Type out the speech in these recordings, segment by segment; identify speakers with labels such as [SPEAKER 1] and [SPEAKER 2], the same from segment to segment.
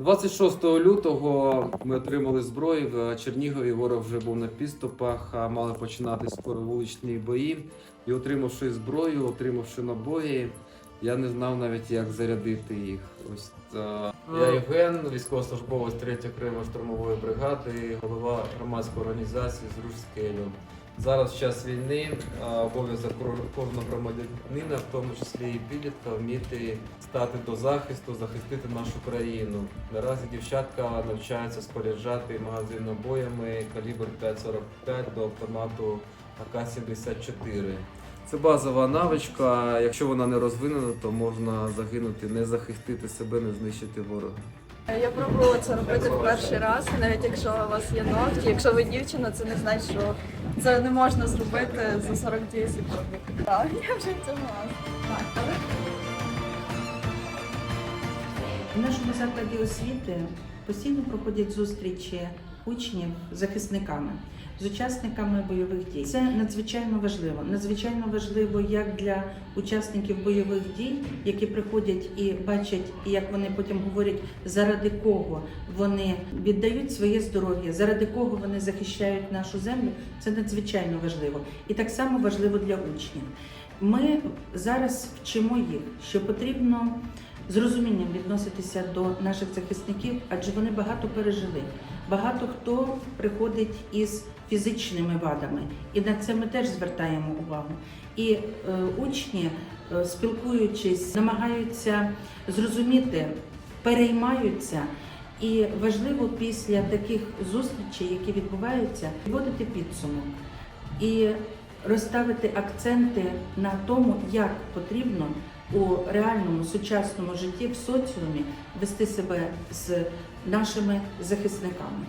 [SPEAKER 1] 26 лютого ми отримали зброю в Чернігові. Ворог вже був на підступах, мали починати скоро вуличні бої. І отримавши зброю, отримавши набої, я не знав навіть, як зарядити їх. Ось е, я Євген, військовослужбовець 3 окремої штурмової бригади, голова громадської організації Зруш скелю. Зараз в час війни обов'язок кожного громадянина, в тому числі і підлітка, вміти стати до захисту, захистити нашу країну. Наразі дівчатка навчаються споряджати магазин набоями калібр 5,45 до автомату АК-74. Це базова навичка. Якщо вона не розвинена, то можна загинути, не захистити себе, не знищити ворога.
[SPEAKER 2] Я пробувала це робити в перший раз, навіть якщо у вас є ногті. Якщо ви дівчина, це не значить, що це не можна зробити за 42 секунди. Так, я вже в цьому раз. Так,
[SPEAKER 3] В нашому закладі освіти постійно проходять зустрічі учнів захисниками, з учасниками бойових дій. Це надзвичайно важливо. Надзвичайно важливо як для учасників бойових дій, які приходять і бачать, як вони потім говорять, заради кого вони віддають своє здоров'я, заради кого вони захищають нашу землю. Це надзвичайно важливо. І так само важливо для учнів. Ми зараз вчимо їх, що потрібно з розумінням відноситися до наших захисників, адже вони багато пережили. Багато хто приходить із фізичними вадами, і на це ми теж звертаємо увагу. І е, учні, е, спілкуючись, намагаються зрозуміти, переймаються. І важливо після таких зустрічей, які відбуваються, вводити підсумок і розставити акценти на тому, як потрібно у реальному сучасному житті в соціумі вести себе з нашими захисниками.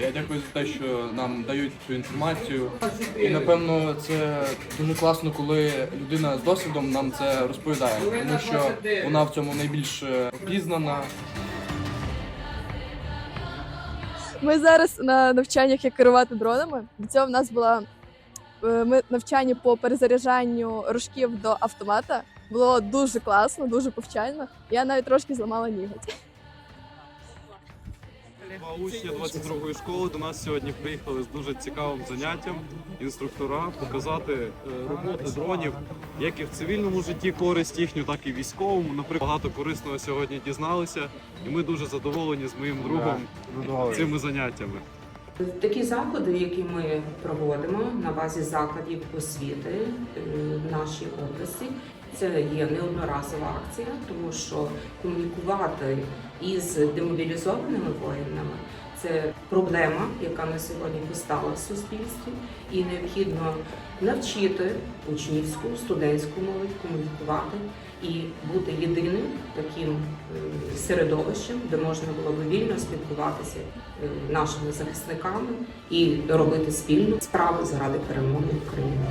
[SPEAKER 4] Я дякую за те, що нам дають цю інформацію. І напевно це дуже класно, коли людина з досвідом нам це розповідає, тому що вона в цьому найбільш е, обізнана.
[SPEAKER 2] Ми зараз на навчаннях як керувати дронами. До цього в нас була е, ми навчання по перезаряджанню рожків до автомата. Було дуже класно, дуже повчально. Я навіть трошки зламала ніготь.
[SPEAKER 5] Два учні 22-ї школи до нас сьогодні приїхали з дуже цікавим заняттям. Інструктора показати е, роботу дронів, як і в цивільному житті користь їхню, так і військовому. Наприклад, багато корисного сьогодні дізналися, і ми дуже задоволені з моїм другом цими заняттями.
[SPEAKER 6] Такі заходи, які ми проводимо на базі закладів освіти е, в нашій області, це є неодноразова акція, тому що комунікувати із демобілізованими воїнами це проблема, яка на сьогодні постала в суспільстві, і необхідно навчити учнівську, студентську молодь комунікувати і бути єдиним таким е, середовищем, де можна було би вільно спілкуватися е, нашими захисниками і робити спільну справу заради перемоги України.